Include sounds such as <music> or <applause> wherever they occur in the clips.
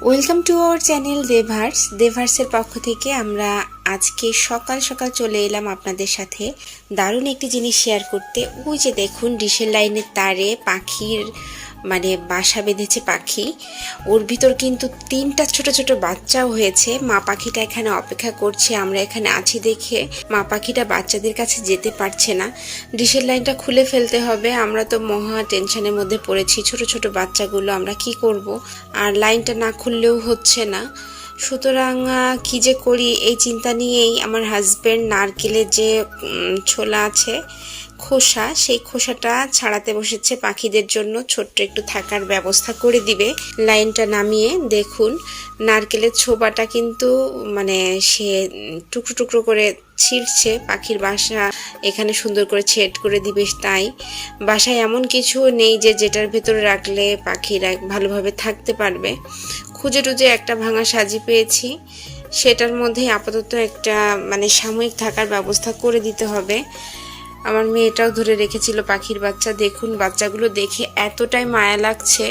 Welcome to our channel দেভার্স দেভার্সের পক্ষ থেকে আমরা আজকে সকাল সকাল চলে এলাম আপনাদের সাথে দারুণ একটি জিনিস শেয়ার করতে। ওই যে দেখুন, ডিশের লাইনের তারে পাখির মানে বাসা বেঁধেছে পাখি। ওর ভিতর কিন্তু তিনটা ছোট ছোট বাচ্চাও হয়েছে। মা পাখিটা এখানে অপেক্ষা করছে, আমরা এখানে আছি দেখে। মা পাখিটা বাচ্চাদের কাছে যেতে পারছে না। ডিশের লাইনটা খুলে ফেলতে হবে। আমরা তো মহা টেনশনের মধ্যে পড়েছি, ছোট ছোট বাচ্চাগুলো আমরা কি করব? আর লাইনটা না খুললেও হচ্ছে না। সুতরাং কি যে করি? এই চিন্তা নিয়েই আমার হাজব্যান্ড নারকেলের যে ছোলা আছে খোসা, সেই খোসাটা ছাড়াতে বসেছে পাখিদের জন্য ছোট্ট একটু থাকার ব্যবস্থা করে দিবে। লাইনটা নামিয়ে দেখুন, নারকেলের ছোবাটা কিন্তু মানে সে টুকরো টুকরো করে ছিঁড়ছে, পাখির বাসা এখানে সুন্দর করে ছেট করে দিবে তাই। বাসায় এমন কিছু নেই যে যেটার ভেতরে রাখলে পাখিরা ভালোভাবে থাকতে পারবে। খুঁজে টুজে একটা ভাঙা সাজি পেয়েছি। সেটার মধ্যে আপাতত একটা মানে সাময়িক থাকার ব্যবস্থা করে দিতে হবে। আমার মেয়েটাও ধরে রেখেছিল পাখির বাচ্চা। দেখুন, বাচ্চাগুলো দেখে এতটাই মায়া লাগছে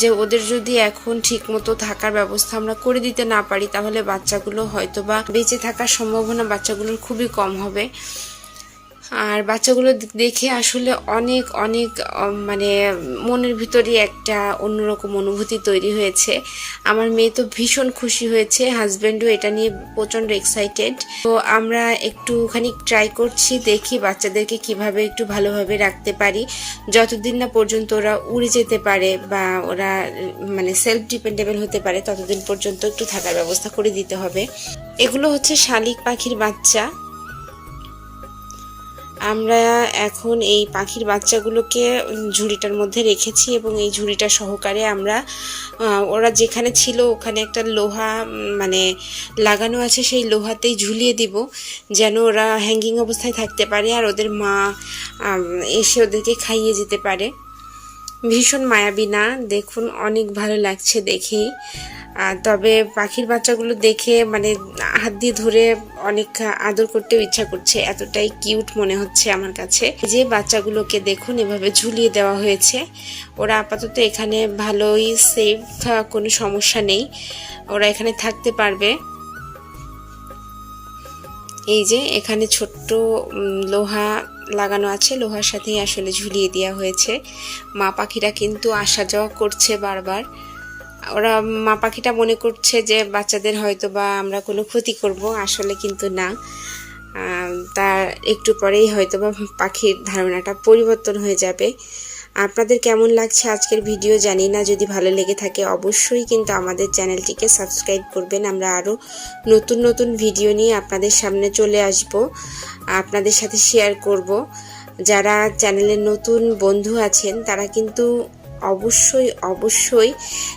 যে ওদের যদি এখন ঠিকমতো থাকার ব্যবস্থা আমরা করে দিতে না পারি, তাহলে বাচ্চাগুলো হয়তোবা বেঁচে থাকার সম্ভাবনা বাচ্চাগুলোর খুবই কম হবে। আর বাচ্চাগুলো দেখে আসলে অনেক অনেক মানে মনের ভিতরে একটা অন্যরকম অনুভূতি তৈরি হয়েছে। আমার মেয়ে তো ভীষণ খুশি হয়েছে, হাজব্যান্ডও এটা নিয়ে প্রচণ্ড এক্সাইটেড তো আমরা একটুখানি ট্রাই করছি, দেখি বাচ্চাদেরকে কীভাবে একটু ভালোভাবে রাখতে পারি। যতদিন না পর্যন্ত ওরা উড়ে যেতে পারে বা ওরা মানে সেলফ ডিপেন্ডেবল হতে পারে, ততদিন পর্যন্ত একটু থাকার ব্যবস্থা করে দিতে হবে। এগুলো হচ্ছে শালিক পাখির বাচ্চা। আমরা এখন এই পাখির বাচ্চাগুলোকে ঝুড়িটার মধ্যে রেখেছি এবং এই ঝুড়িটা সহকারে আমরা ওরা যেখানে ছিল ওখানে একটা লোহা মানে লাগানো আছে, সেই লোহাতেই ঝুলিয়ে দিব যেন ওরা হ্যাঙ্গিং অবস্থায় থাকতে পারে আর ওদের মা এসে ওদেরকে খাইয়ে যেতে পারে। ভীষণ মায়াবী না? দেখুন, অনেক ভালো লাগছে দেখেই। তবে পাখির বাচ্চাগুলো দেখে মানে হাত দিয়ে ধরে অনেক আদর করতেও ইচ্ছা করছে। এতটাই কিউট মনে হচ্ছে আমার কাছে। যে বাচ্চাগুলোকে দেখুন, এভাবে ঝুলিয়ে দেওয়া হয়েছে। ওরা আপাতত এখানে ভালোই সেফ কোনো সমস্যা নেই। ওরা এখানে থাকতে পারবে। এই যে এখানে ছোট্ট লোহা লাগানো আছে। লোহার সাথেই আসলে ঝুলিয়ে দেওয়া হয়েছে। মা পাখিরা কিন্তু আসা যাওয়া করছে বারবার। ওরা মা পাখিটা মনে করছে যে বাচ্চাদের হয়তো বা আমরা কোনো ক্ষতি করব, আসলে কিন্তু না। তার একটু পরেই হয়তো বা পাখির ধারণাটা পরিবর্তন হয়ে যাবে। আপনাদের কেমন লাগছে আজকের ভিডিও জানি না, যদি ভালো লেগে থাকে অবশ্যই কিন্তু আমাদের চ্যানেলটিকে সাবস্ক্রাইব করবেন। আমরা আরও নতুন নতুন ভিডিও নিয়ে আপনাদের সামনে চলে আসব, আপনাদের সাথে শেয়ার করব। যারা চ্যানেলের নতুন বন্ধু আছেন, তারা কিন্তু অবশ্যই অবশ্যই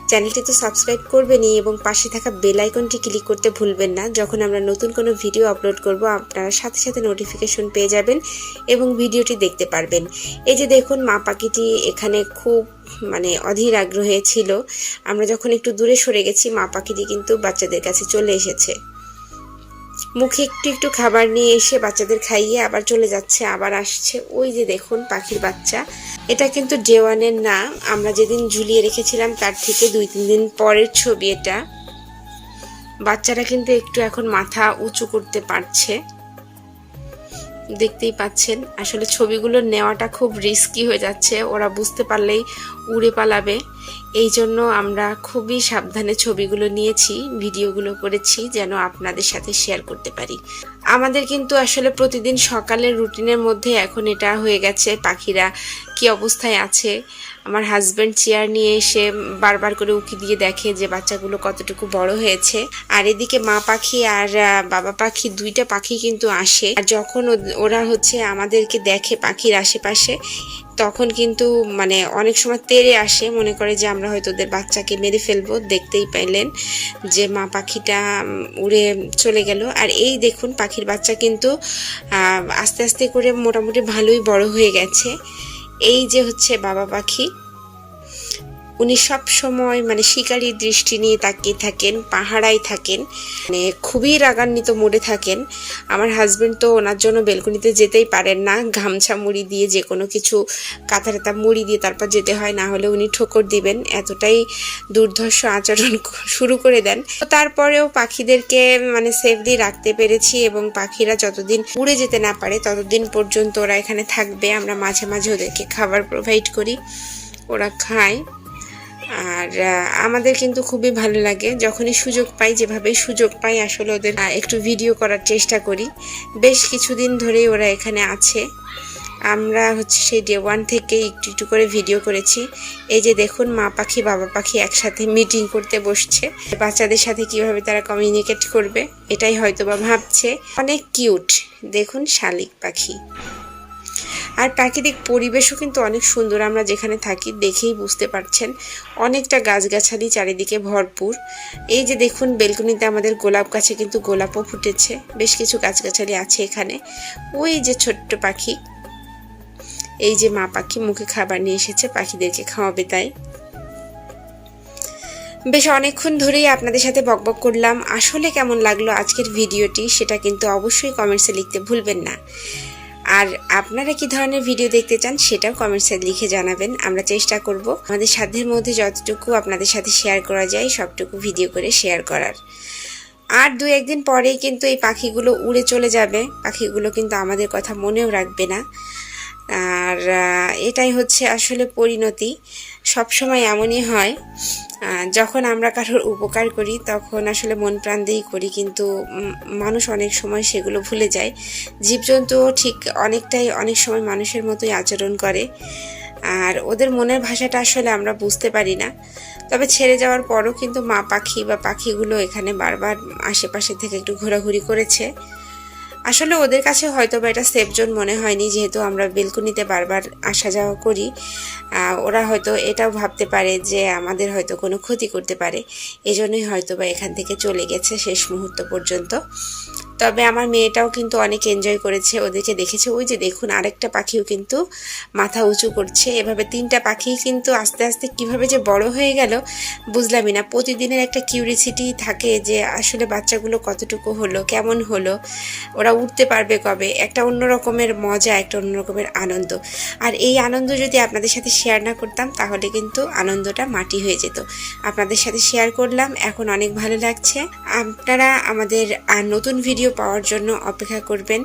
চ্যানেলটি তো সাবস্ক্রাইব করবেনই এবং পাশে থাকা বেল আইকনটি ক্লিক করতে ভুলবেন না। যখন আমরা নতুন কোনো ভিডিও আপলোড করব, আপনারা সাথে সাথে নোটিফিকেশন পেয়ে যাবেন এবং ভিডিওটি দেখতে পারবেন। এই যে দেখুন, মা পাখিটি এখানে খুব মানে অধীর আগ্রহে ছিল। আমরা যখন একটু দূরে সরে গেছি, মা পাখিটি কিন্তু বাচ্চাদের কাছে চলে এসেছে। মুখে একটু একটু খাবার নিয়ে এসে বাচ্চাদের খাইয়ে আবার চলে যাচ্ছে, আবার আসছে। ওই যে দেখুন পাখির বাচ্চা। এটা কিন্তু ডেওয়ানের না আমরা যেদিন ঝুলিয়ে রেখেছিলাম, তার থেকে দুই, তিন দিন পরের ছবি এটা। বাচ্চারা কিন্তু একটু এখন মাথা উঁচু করতে পারছে। দেখতেই পাচ্ছেন। আসলে ছবিগুলো নেওয়াটা খুব রিস্কি হয়ে যাচ্ছে। ওরা বুঝতে পারলেই উড়ে পালাবে। এই জন্য আমরা খুবই সাবধানে ছবিগুলো নিয়েছি, ভিডিওগুলো করেছি যেন আপনাদের সাথে শেয়ার করতে পারি। আমাদের কিন্তু আসলে প্রতিদিন সকালের রুটিনের মধ্যে এখন এটা হয়ে গেছে। পাখিরা কি অবস্থায় আছে? আমার হাজব্যান্ড চেয়ার নিয়ে এসে বারবার করে উকি দিয়ে দেখে যে বাচ্চাগুলো কতটুকু বড় হয়েছে। আর এদিকে মা পাখি আর বাবা পাখি দুইটা পাখি কিন্তু আসে। আর যখন ওরা হচ্ছে আমাদেরকে দেখে পাখির আশেপাশে, তখন কিন্তু মানে অনেক সময় তেড়ে আসে। মনে করে যে আমরা হয়তো ওদের বাচ্চাকে মেরে ফেলব। দেখতেই পাইলেন যে মা পাখিটা উড়ে চলে গেল। আর এই দেখুন পাখির বাচ্চা কিন্তু আস্তে আস্তে করে মোটামুটি ভালোই বড় হয়ে গেছে। এই যে হচ্ছে বাবা পাখি। উনি সব সময় মানে শিকারীর দৃষ্টি নিয়ে তাকিয়ে থাকেন, পাহারায় থাকেন মানে খুবই রাগান্বিত মোড়ে থাকেন। আমার হাজব্যান্ড তো ওনার জন্য বেলকুনিতে যেতেই পারেন না, গামছা মুড়ি দিয়ে যে কোনো কিছু কাঁথা টাথা মুড়ি দিয়ে তারপর যেতে হয়, না হলে উনি ঠোকর দিবেন। এতটাই দুর্ধর্ষ আচরণ <laughs> শুরু করে দেন। তারপরেও পাখিদেরকে মানে সেফলি রাখতে পেরেছি এবং পাখিরা যতদিন উড়ে যেতে না পারে, ততদিন পর্যন্ত ওরা এখানে থাকবে। আমরা মাঝে মাঝে ওদেরকে খাবার প্রোভাইড করি, ওরা খায়। আর আমাদের কিন্তু খুবই ভালো লাগে। যখনই সুযোগ পাই, যেভাবেই সুযোগ পাই, আসলে ওদের একটু ভিডিও করার চেষ্টা করি। বেশ কিছুদিন ধরেই ওরা এখানে আছে। আমরা হচ্ছে সেই ডে ওয়ান থেকে একটু একটু করে ভিডিও করেছি। এই যে দেখুন, মা পাখি, বাবা পাখি একসাথে মিটিং করতে বসছে। বাচ্চাদের সাথে কীভাবে তারা কমিউনিকেট করবে, এটাই হয়তো বা ভাবছে। অনেক কিউট দেখুন, শালিক পাখি। আর প্রাকৃতিক পরিবেশও কিন্তু অনেক সুন্দর আমরা যেখানে থাকি, দেখেই বুঝতে পারছেন। অনেকটা গাছগাছালি চারিদিকে ভরপুর। এই যে দেখুন, বেলকনিতে আমাদের গোলাপ গাছে কিন্তু গোলাপও ফুটেছে। বেশ কিছু গাছগাছালি আছে এখানে। ওই যে ছোট্ট পাখি। এই যে মা পাখি মুখে খাবার নিয়ে এসেছে, পাখিদেরকে খাওয়াবে তাই। বেশ অনেকক্ষণ ধরেই আপনাদের সাথে বকবক করলাম। আসলে কেমন লাগল আজকের ভিডিওটি, সেটা কিন্তু অবশ্যই কমেন্টসে লিখতে ভুলবেন না। আর আপনারা কি ধরনের ভিডিও দেখতে চান সেটাও কমেন্টসে লিখে জানাবেন। আমরা চেষ্টা করব আমাদের সাধ্যের মধ্যে যতটুকু আপনাদের সাথে শেয়ার করা যায়, সবটুকু ভিডিও করে শেয়ার করার। আর দু একদিন পরেই কিন্তু এই পাখিগুলো উড়ে চলে যাবে। পাখিগুলো কিন্তু আমাদের কথা মনেও রাখবে না। আর এটাই হচ্ছে আসলে পরিণতি। সবসময় এমনই হয় যখন আমরা কারোর উপকার করি, তখন আসলে মন প্রাণ দিয়েই করি, কিন্তু মানুষ অনেক সময় সেগুলো ভুলে যায়। জীবজন্তু ঠিক অনেকটাই, অনেক সময় মানুষের মতোই আচরণ করে। আর ওদের মনের ভাষাটা আসলে আমরা বুঝতে পারি না। তবে ছেড়ে যাওয়ার পরও কিন্তু মা পাখি বা পাখিগুলো এখানে বারবার আশেপাশে থেকে একটু ঘোরাঘুরি করেছে। আসলে ওদের কাছে হয়তো বা এটা সেফ জোন মনে হয়নি, যেহেতু আমরা বেলকুনিতে বারবার আসা যাওয়া করি। ওরা হয়তো এটাও ভাবতে পারে যে আমাদের হয়তো কোনো ক্ষতি করতে পারে। এজন্যই হয়তো বা এখান থেকে চলে গেছে শেষ মুহূর্ত পর্যন্ত। তবে আমার মেয়েটাও কিন্তু অনেক এনজয় করেছে, ওদেরকে দেখেছে। ওই যে দেখুন, আরেকটা পাখিও কিন্তু মাথা উঁচু করছে। এভাবে তিনটা পাখি কিন্তু আস্তে আস্তে কীভাবে যে বড় হয়ে গেল বুঝলামই না। প্রতিদিনের একটা কিউরিসিটি থাকে যে আসলে বাচ্চাগুলো কতটুকু হলো, কেমন হলো, ওরা উঠতে পারবে কবে? একটা অন্য রকমের মজা, একটা অন্য রকমের আনন্দ। আর এই আনন্দ যদি আপনাদের সাথে শেয়ার না করতাম, তাহলে কিন্তু আনন্দটা মাটি হয়ে যেত। আপনাদের সাথে শেয়ার করলাম, এখন অনেক ভালো লাগছে। আপনারা আমাদের নতুন নতুন ভিডিও পাওয়ার জন্য অপেক্ষা করবেন।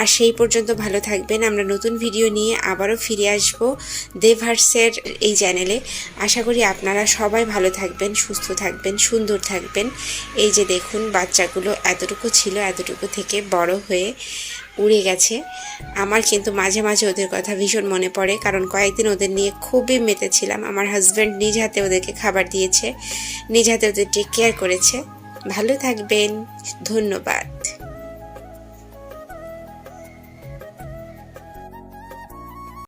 আর সেই পর্যন্ত ভালো থাকবেন। আমরা নতুন ভিডিও নিয়ে আবারও ফিরে আসব দেভার্সের এই চ্যানেলে। আশা করি আপনারা সবাই ভালো থাকবেন, সুস্থ থাকবেন, সুন্দর থাকবেন। এই যে দেখুন, বাচ্চাগুলো এতটুকু ছিল, এতটুকু থেকে বড় হয়ে উড়ে গেছে। আমার কিন্তু মাঝে মাঝে ওদের কথা ভীষণ মনে পড়ে, কারণ কয়েকদিন ওদের নিয়ে খুবই মেতেছিলাম। আমার হাজব্যান্ড নিজ হাতে ওদেরকে খাবার দিয়েছে, নিজ হাতে ওদের টেক কেয়ার করেছে। ভালো থাকবেন। ধন্যবাদ।